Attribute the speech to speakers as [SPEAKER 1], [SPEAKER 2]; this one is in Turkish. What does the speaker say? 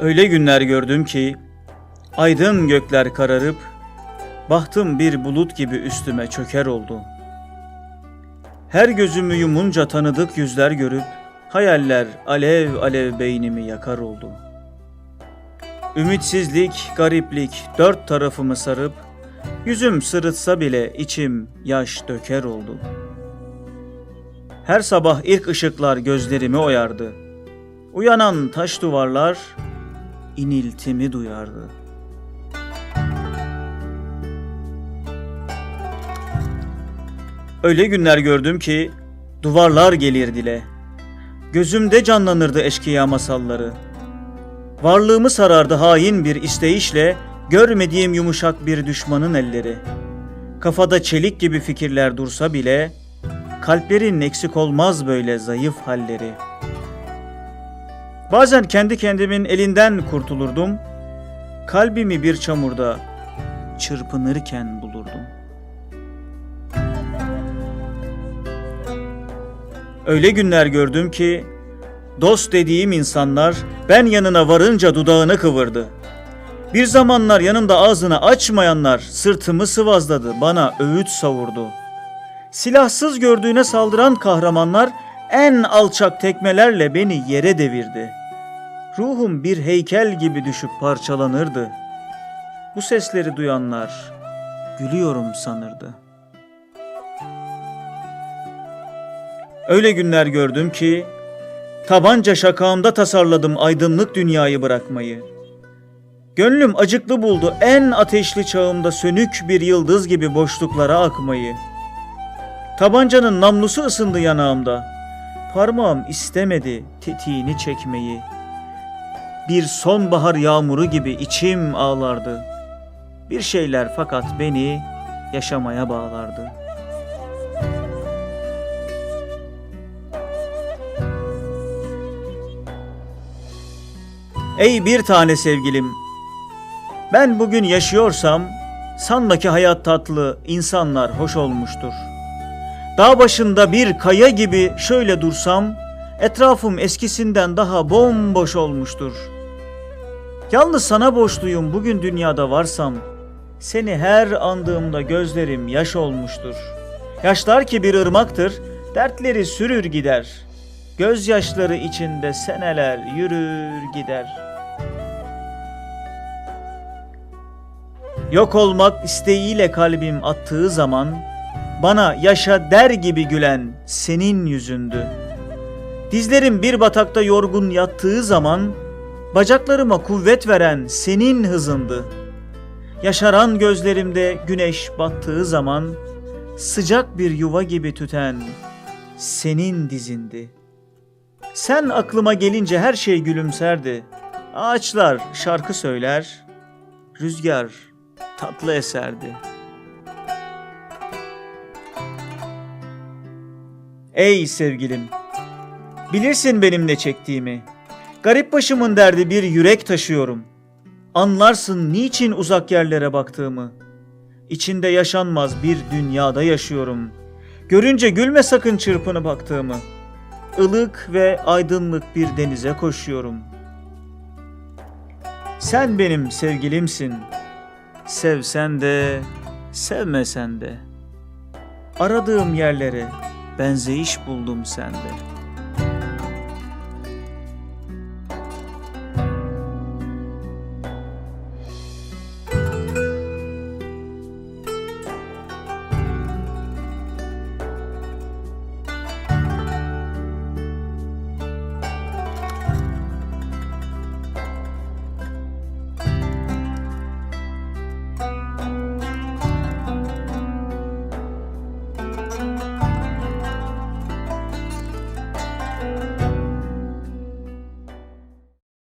[SPEAKER 1] Öyle günler gördüm ki aydın gökler kararıp bahtım bir bulut gibi üstüme çöker oldu. Her gözümü yumunca tanıdık yüzler görüp hayaller alev alev beynimi yakar oldu. Ümitsizlik, gariplik dört tarafımı sarıp yüzüm sırıtsa bile içim yaş döker oldu. Her sabah ilk ışıklar gözlerimi oyardı. Uyanan taş duvarlar iniltimi duyardı. Öyle günler gördüm ki duvarlar gelir dile. Gözümde canlanırdı eşkıya masalları. Varlığımı sarardı hain bir isteyişle görmediğim yumuşak bir düşmanın elleri. Kafada çelik gibi fikirler dursa bile kalplerin eksik olmaz böyle zayıf halleri. Bazen kendi kendimin elinden kurtulurdum. Kalbimi bir çamurda çırpınırken bulurdum. Öyle günler gördüm ki dost dediğim insanlar ben yanına varınca dudağını kıvırdı. Bir zamanlar yanımda ağzını açmayanlar sırtımı sıvazladı, bana öğüt savurdu. Silahsız gördüğüne saldıran kahramanlar en alçak tekmelerle beni yere devirdi. Ruhum bir heykel gibi düşüp parçalanırdı. Bu sesleri duyanlar gülüyorum sanırdı. Öyle günler gördüm ki tabanca şakağımda tasarladım aydınlık dünyayı bırakmayı. Gönlüm acıklı buldu en ateşli çağımda sönük bir yıldız gibi boşluklara akmayı. Tabancanın namlusu ısındı yanağımda. Parmağım istemedi tetiğini çekmeyi. Bir sonbahar yağmuru gibi içim ağlardı. Bir şeyler fakat beni yaşamaya bağlardı. Ey bir tane sevgilim, ben bugün yaşıyorsam sanma ki hayat tatlı, insanlar hoş olmuştur. Dağ başında bir kaya gibi şöyle dursam, etrafım eskisinden daha bomboş olmuştur. Yalnız sana borçluyum bugün dünyada varsam, seni her andığımda gözlerim yaş olmuştur. Yaşlar ki bir ırmaktır, dertleri sürür gider. Gözyaşları içinde seneler yürür gider.'' Yok olmak isteğiyle kalbim attığı zaman bana yaşa der gibi gülen senin yüzündü. Dizlerim bir batakta yorgun yattığı zaman bacaklarıma kuvvet veren senin hızındı. Yaşaran gözlerimde güneş battığı zaman sıcak bir yuva gibi tüten senin dizindi. Sen aklıma gelince her şey gülümserdi. Ağaçlar şarkı söyler, rüzgar tatlı eserdi. Ey sevgilim, bilirsin benim ne çektiğimi. Garip başımın derdi bir yürek taşıyorum. Anlarsın niçin uzak yerlere baktığımı. İçinde yaşanmaz bir dünyada yaşıyorum. Görünce gülme sakın çırpını baktığımı. Ilık ve aydınlık bir denize koşuyorum. Sen benim sevgilimsin.'' Sevsen de, sevmesen de. Aradığım yerlere benzeyiş buldum sende.''